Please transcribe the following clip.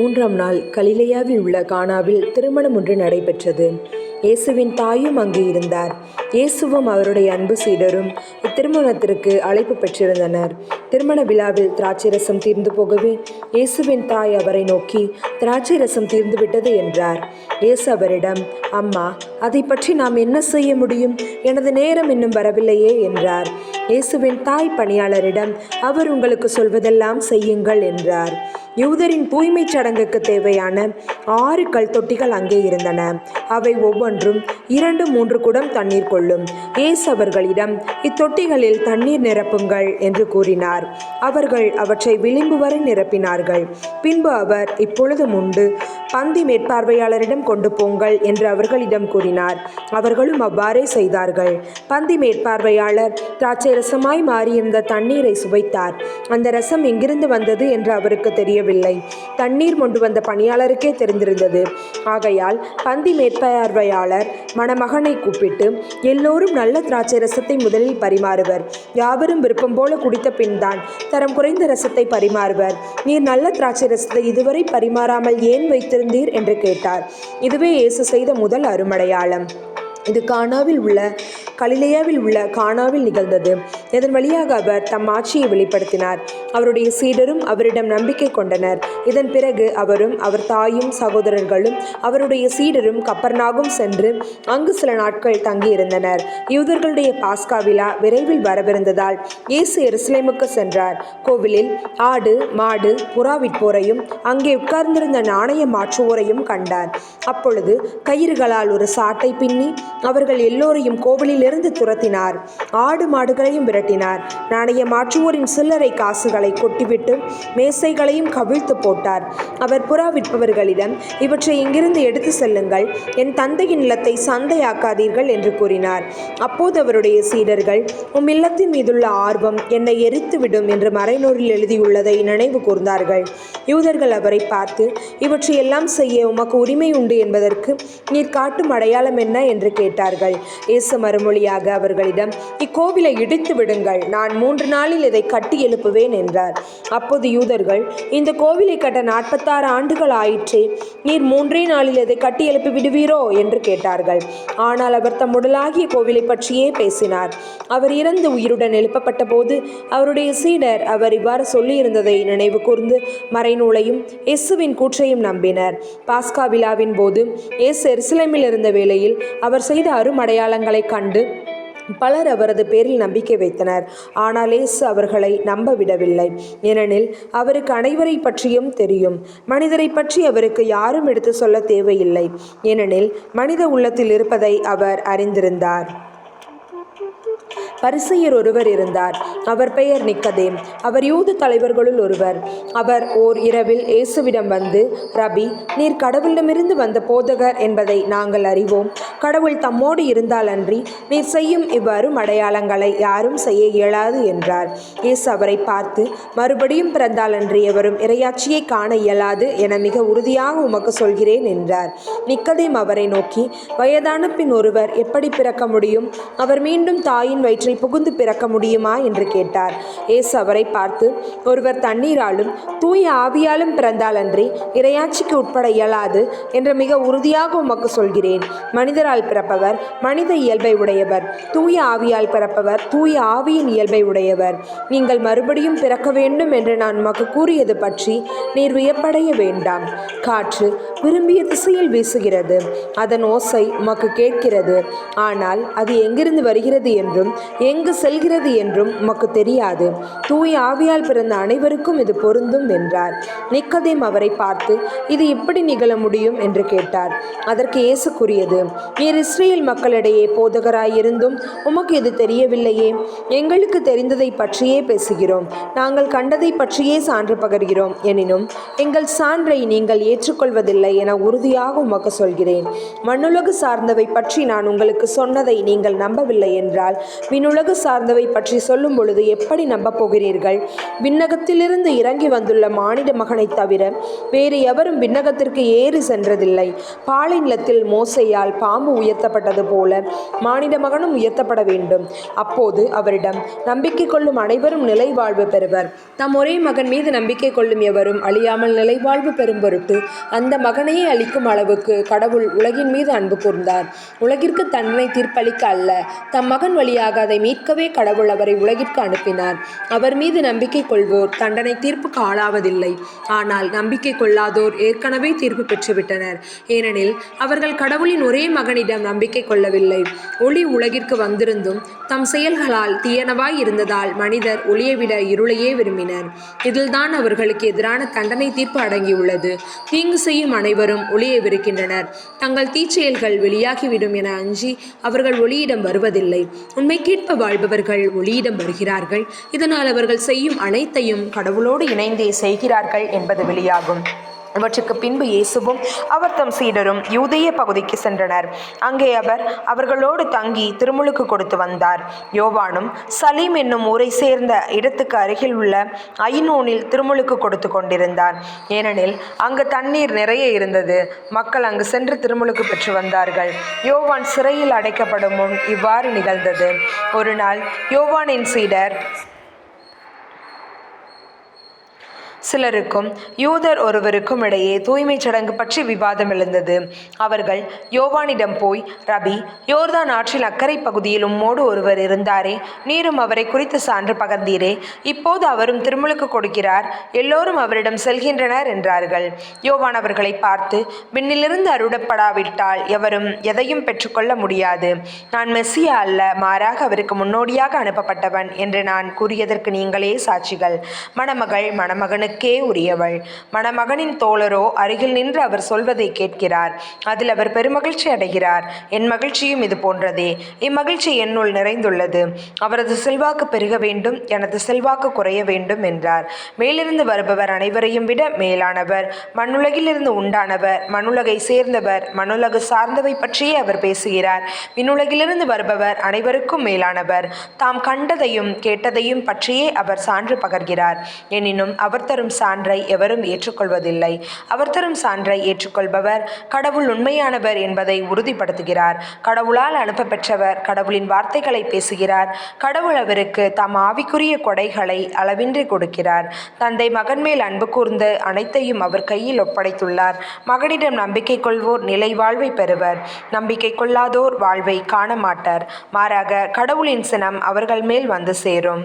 மூன்றாம் நாள் கலிலேயாவில் உள்ள கானாவில் திருமணம் ஒன்று நடைபெற்றது. இயேசுவின் தாயும் அங்கு இருந்தார். இயேசுவும் அவருடைய அன்பு சீடரும் இத்திருமணத்திற்கு அழைப்பு பெற்றிருந்தனர். திருமண விழாவில் திராட்சை ரசம் தீர்ந்து போகவே இயேசுவின் தாய் அவரை நோக்கி திராட்சை ரசம் தீர்ந்து விட்டது என்றார். இயேசு அவரிடம் அம்மா அதை பற்றி நாம் என்ன செய்ய முடியும்? எனது நேரம் இன்னும் வரவில்லையே என்றார். இயேசுவின் தாய் பணியாளரிடம் அவர் உங்களுக்கு சொல்வதெல்லாம் செய்யுங்கள் என்றார். யூதரின் தூய்மைச் சடங்குக்கு தேவையான ஆறு கல் தொட்டிகள் அங்கே இருந்தன. அவை ஒவ்வொன்றும் இரண்டு மூன்று குடம் தண்ணீர் கொள்ளும். ஏசு அவர்களிடம் இத்தொட்டிகளில் தண்ணீர் நிரப்புங்கள் என்று கூறினார். அவர்கள் அவற்றை விளிம்பு வரை நிரப்பினார்கள். பின்பு அவர் இப்பொழுதும் உண்டு பந்தி மேற்பார்வையாளரிடம் கொண்டு போங்கள் என்று அவர்களிடம் கூறினார். அவர்களும் அவ்வாறே செய்தார்கள். பந்தி மேற்பார்வையாளர் திராட்சை ரசமாய் மாறியிருந்த தண்ணீரை சுவைத்தார். அந்த ரசம் எங்கிருந்து வந்தது என்று அவருக்கு முடியவில்லை. தண்ணீர் கொண்டு வந்த பணியாளருக்கே தெரிந்திருந்தது. ஆகையால் பந்தி மேற்பார்வையாளர் மணமகனை கூப்பிட்டு எல்லோரும் நல்ல திராட்சை ரசத்தை முதலில் பரிமாறுவர். யாவரும் விருப்பம் போல குடித்த பின்தான் தரம் குறைந்த ரசத்தை பரிமாறுவர். நீர் நல்ல திராட்சை ரசத்தை இதுவரை பரிமாறாமல் ஏன் வைத்திருந்தீர்? என்று கேட்டார். இதுவே இயேசு செய்த முதல் அருமடையாளம். இது கானாவில் உள்ள கலிலேயாவில் உள்ள கானாவில் நிகழ்ந்தது. இதன் வழியாக அவர் தம் ஆட்சியை வெளிப்படுத்தினார். அவருடைய சீடரும் அவரிடம் நம்பிக்கை கொண்டனர். இதன் பிறகு அவரும் அவர் தாயும் சகோதரர்களும் அவருடைய சீடரும் கப்பர்நாகும் சென்று அங்கு சில நாட்கள் தங்கியிருந்தனர். யூதர்களுடைய பாஸ்கா விழா விரைவில் வரவிருந்ததால் இயேசு எருசலேமுக்கு சென்றார். கோவிலில் ஆடு மாடு புறா விற்போரையும் அங்கே உட்கார்ந்திருந்த நாணய மாற்றுவோரையும் கண்டார். அப்பொழுது கயிறுகளால் ஒரு சாட்டை பின்னி அவர்கள் எல்லோரையும் கோவிலிலிருந்து துரத்தினார். ஆடு மாடுகளையும் விரட்டினார். நாணய மாற்றுவோரின் சில்லறை காசுகளை கொட்டிவிட்டு மேசைகளையும் கவிழ்த்து போட்டார். அவர் புறா விற்பவர்களிடம் இவற்றை இங்கிருந்து எடுத்து செல்லுங்கள். என் தந்தையின் இல்லத்தை சந்தையாக்காதீர்கள் என்று கூறினார். அப்போது அவருடைய சீடர்கள் உம் இல்லத்தின் மீதுள்ள ஆர்வம் என்னை எரித்துவிடும் என்று மறைநூறில் எழுதியுள்ளதை நினைவு கூர்ந்தார்கள். யூதர்கள் அவரை பார்த்து இவற்றை எல்லாம் செய்ய உமக்கு உரிமை உண்டு என்பதற்கு நீர் காட்டும் அடையாளம் என்ன? என்று கேட்டார்கள். இயேசு மறுமொழியாக அவர்களிடம் இக்கோவிலை இடித்து விடுங்கள். நான் மூன்று நாளில் இதை கட்டி எழுப்புவேன் என்றார். அப்போது யூதர்கள் இந்த கோவிலை கட்ட நாற்பத்தாறு ஆண்டுகள் ஆயிற்றே நீர் மூன்றே நாளில் இதை கட்டி எழுப்பி விடுவீரோ என்று கேட்டார்கள். ஆனால் அவர் தம் உடலாகிய கோவிலை பற்றியே பேசினார். அவர் இறந்து உயிருடன் எழுப்பப்பட்ட போது அவருடைய சீடர் அவர் இவ்வாறு சொல்லியிருந்ததை நினைவு கூர்ந்து மறைநூலையும் இயேசுவின் கூற்றையும் நம்பினர். பாஸ்கா விழாவின் போது இயேசு எருசலேமில் இருந்த வேளையில் அவர் செய்த அருமடையாளங்களை கண்டு பலர் அவரது பேரில் நம்பிக்கை வைத்தனர். ஆனால் இயேசு அவர்களை நம்ப விடவில்லை ஏனெனில் அவருக்கு அனைவரை பற்றியும் தெரியும். மனிதரை பற்றி அவருக்கு யாரும் எடுத்து சொல்ல தேவையில்லை. ஏனெனில் மனித உள்ளத்தில் இருப்பதை அவர் அறிந்திருந்தார். பரிசையர் ஒருவர் இருந்தார். அவர் பெயர் நிக்கதேம். அவர் யூத தலைவர்களுள் ஒருவர். அவர் ஓர் இரவில் இயேசுவிடம் வந்து ரபி நீர் கடவுளிடமிருந்து வந்த போதகர் என்பதை நாங்கள் அறிவோம். கடவுள் தம்மோடு இருந்தாலன்றி நீர் செய்யும் இவ்வாறு அடையாளங்களை யாரும் செய்ய இயலாது என்றார். இயேசு அவரை பார்த்து மறுபடியும் பிறந்தாலன்றி எவரும் இரையாட்சியை காண இயலாது என மிக உறுதியாக உமக்கு சொல்கிறேன் என்றார். நிக்கதேம் அவரை நோக்கி வயதான பின் ஒருவர் எப்படி பிறக்க முடியும்? அவர் மீண்டும் தாயின் வயிற்றில் புகுந்து பிறக்க முடியுமா என்று கேட்டார். ஏசு அவரை பார்த்து ஒருவர் தண்ணீராலும் தூய ஆவியாலும் பிறந்தாலன்றி இரையாட்சிக்கு உட்பட இயலாது என்று மிக உறுதியாக உமக்கு சொல்கிறேன். மனிதரால் பிறப்பவர் மனித இயல்பை உடையவர். தூய ஆவியால் பிறப்பவர் தூய ஆவியின் இயல்பை உடையவர். நீங்கள் மறுபடியும் பிறக்க வேண்டும் என்று நான் உமக்கு கூறியது பற்றி நீர் வியப்படைய வேண்டாம். காற்று விரும்பிய திசையில் வீசுகிறது. அதன் ஓசை உமக்கு கேட்கிறது. ஆனால் அது எங்கிருந்து வருகிறது என்றும் எங்கு செல்கிறது என்றும் உமக்கு தெரியாது. தூய் ஆவியால் பிறந்த அனைவருக்கும் இது பொருந்தும் என்றார். நிக்கதேம் அவரை பார்த்து இது எப்படி நிகழ முடியும் என்று கேட்டார். அதற்கு இயேசு கூறியது நீர் இஸ்ரேல் மக்களிடையே போதகராயிருந்தும் உமக்கு இது தெரியவில்லையே. எங்களுக்கு தெரிந்ததை பற்றியே பேசுகிறோம். நாங்கள் கண்டதை பற்றியே சான்று பகர்கிறோம். எனினும் எங்கள் சான்றை நீங்கள் ஏற்றுக்கொள்வதில்லை என உறுதியாக உமக்கு சொல்கிறேன். மண்ணுலகு சார்ந்தவை பற்றி நான் உங்களுக்கு சொன்னதை நீங்கள் நம்பவில்லை என்றால் வினு விண்ணுலகு சார்ந்தவை பற்றி சொல்லும் பொழுது எப்படி நம்பப் போகிறீர்கள்? விண்ணகத்திலிருந்து இறங்கி வந்துள்ள மானிட மகனை தவிர வேறு எவரும் விண்ணகத்திற்கு ஏறி சென்றதில்லை. பாலை நிலத்தில் மோசையால் பாம்பு உயர்த்தப்பட்டது போல மானிட மகனும் உயர்த்தப்பட வேண்டும். அப்போது அவரிடம் நம்பிக்கை கொள்ளும் அனைவரும் நிலைவாழ்வு பெறுவர். தம் ஒரே மகன் மீது நம்பிக்கை கொள்ளும் எவரும் அழியாமல் நிலைவாழ்வு பெறும் பொருட்டு அந்த மகனையே அளிக்கும் அளவுக்கு கடவுள் உலகின் மீது அன்பு கூர்ந்தார். உலகிற்கு தன்னை தீர்ப்பளிக்க அல்ல தம் மகன் வழியாக அதை மீட்கவே கடவுள் அவரை உலகிற்கு அனுப்பினார். அவர் மீது நம்பிக்கை கொள்வோர் தண்டனை தீர்ப்புக்கு ஆளாவதில்லை ஆனால் நம்பிக்கை கொள்ளாதோர் ஏற்கனவே தீர்ப்பு பெற்றுவிட்டனர். ஏனெனில் அவர்கள் கடவுளின் ஒரே மகனிடம் நம்பிக்கை கொள்ளவில்லை. ஒளி உலகிற்கு வந்திருந்தும் தம் செயல்களால் தீயனவாய் இருந்ததால் மனிதர் ஒளியை விட இருளையே விரும்பினர். இதில்தான் அவர்களுக்கு எதிரான தண்டனை தீர்ப்பு அடங்கியுள்ளது. தீங்கு செய்யும் அனைவரும் ஒளியை விருக்கின்றனர். தங்கள் தீச்செயல்கள் வெளியாகிவிடும் என அஞ்சி அவர்கள் ஒளியிடம் வருவதில்லை. உண்மைக்கேற்ப வாழ்பவர்கள் ஒளியிடம் வருகிறார்கள். இதனால் அவர்கள் செய்யும் அனைத்தையும் கடவுளோடு இணைந்தே செய்கிறார்கள் என்பது வெளியாகும். இவற்றுக்கு பின்பு இயேசுவும் அவர் தம் சீடரும் யூதேய பகுதிக்கு சென்றனர். அங்கே அவர் அவர்களோடு தங்கி திருமுழுக்கு கொடுத்து வந்தார். யோவானும் சலீம் என்னும் ஊரை சேர்ந்த இடத்துக்கு அருகில் உள்ள ஐநூனில் திருமுழுக்கு கொடுத்து கொண்டிருந்தார். ஏனெனில் அங்கு தண்ணீர் நிறைய இருந்தது. மக்கள் அங்கு சென்று திருமுழுக்கு பெற்று வந்தார்கள். யோவான் சிறையில் அடைக்கப்படும் முன் இவ்வாறு நிகழ்ந்தது. ஒரு நாள் யோவானின் சீடர் சிலருக்கும் யூதர் ஒருவருக்கும் இடையே தூய்மைச் சடங்கு பற்றி விவாதம் எழுந்தது. அவர்கள் யோவானிடம் போய் ரபி யோர்தான் ஆற்றில் அக்கறை பகுதியில் உம்மோடு ஒருவர் இருந்தாரே நீரும் அவரை குறித்து சான்று பகர்ந்தீரே. இப்போது அவரும் திருமுழுக்கு கொடுக்கிறார் எல்லோரும் அவரிடம் செல்கின்றனர் என்றார்கள். யோவான் அவர்களை பார்த்து விண்ணிலிருந்து அருடப்படாவிட்டால் எவரும் எதையும் பெற்றுக்கொள்ள முடியாது. நான் மெஸ்ஸியா அல்ல மாறாக அவருக்கு முன்னோடியாக அனுப்பப்பட்டவன் என்று நான் கூறியதற்கு நீங்களே சாட்சிகள். மணமகள் மணமகனுக்கு உரியவள். மணமகனின் தோழரோ அருகில் நின்று அவர் சொல்வதை கேட்கிறார். அதில் அவர் பெருமகிழ்ச்சி அடைகிறார். என் மகிழ்ச்சியும் இது போன்றதே. இம்மகிழ்ச்சி என்னுள் நிறைந்துள்ளது. அவரது செல்வாக்கு பெருக வேண்டும். எனது செல்வாக்கு குறைய வேண்டும் என்றார். மேலிருந்து வருபவர் அனைவரையும் விட மேலானவர். மண்ணுலகிலிருந்து உண்டானவர். மண்ணுலகை சேர்ந்தவர். மண்ணுலகு சார்ந்தவை பற்றியே அவர் பேசுகிறார். விண்ணுலகிலிருந்து வருபவர் அனைவருக்கும் மேலானவர். தாம் கண்டதையும் கேட்டதையும் பற்றியே அவர் சான்று பகர்கிறார். எனினும் அவர் தரும் சான்றை எவரும் ஏற்றுக்கொள்வதில்லை. அவர் தரும் சான்றை ஏற்றுக்கொள்பவர் கடவுள் உண்மையானவர் என்பதை உறுதிப்படுத்துகிறார். கடவுளால் அனுப்ப பெற்றவர் கடவுளின் வார்த்தைகளை பேசுகிறார். கடவுள் அவருக்கு தாம் ஆவிக்குரிய கொடைகளை அளவின்றி கொடுக்கிறார். தந்தை மகன் மேல் அன்பு கூர்ந்து அனைத்தையும் அவர் கையில் ஒப்படைத்துள்ளார். மகனிடம் நம்பிக்கை கொள்வோர் நிலை வாழ்வை பெறுவர். நம்பிக்கை கொள்ளாதோர் வாழ்வை காண மாட்டார். மாறாக கடவுளின் சினம் அவர்கள் மேல் வந்து சேரும்.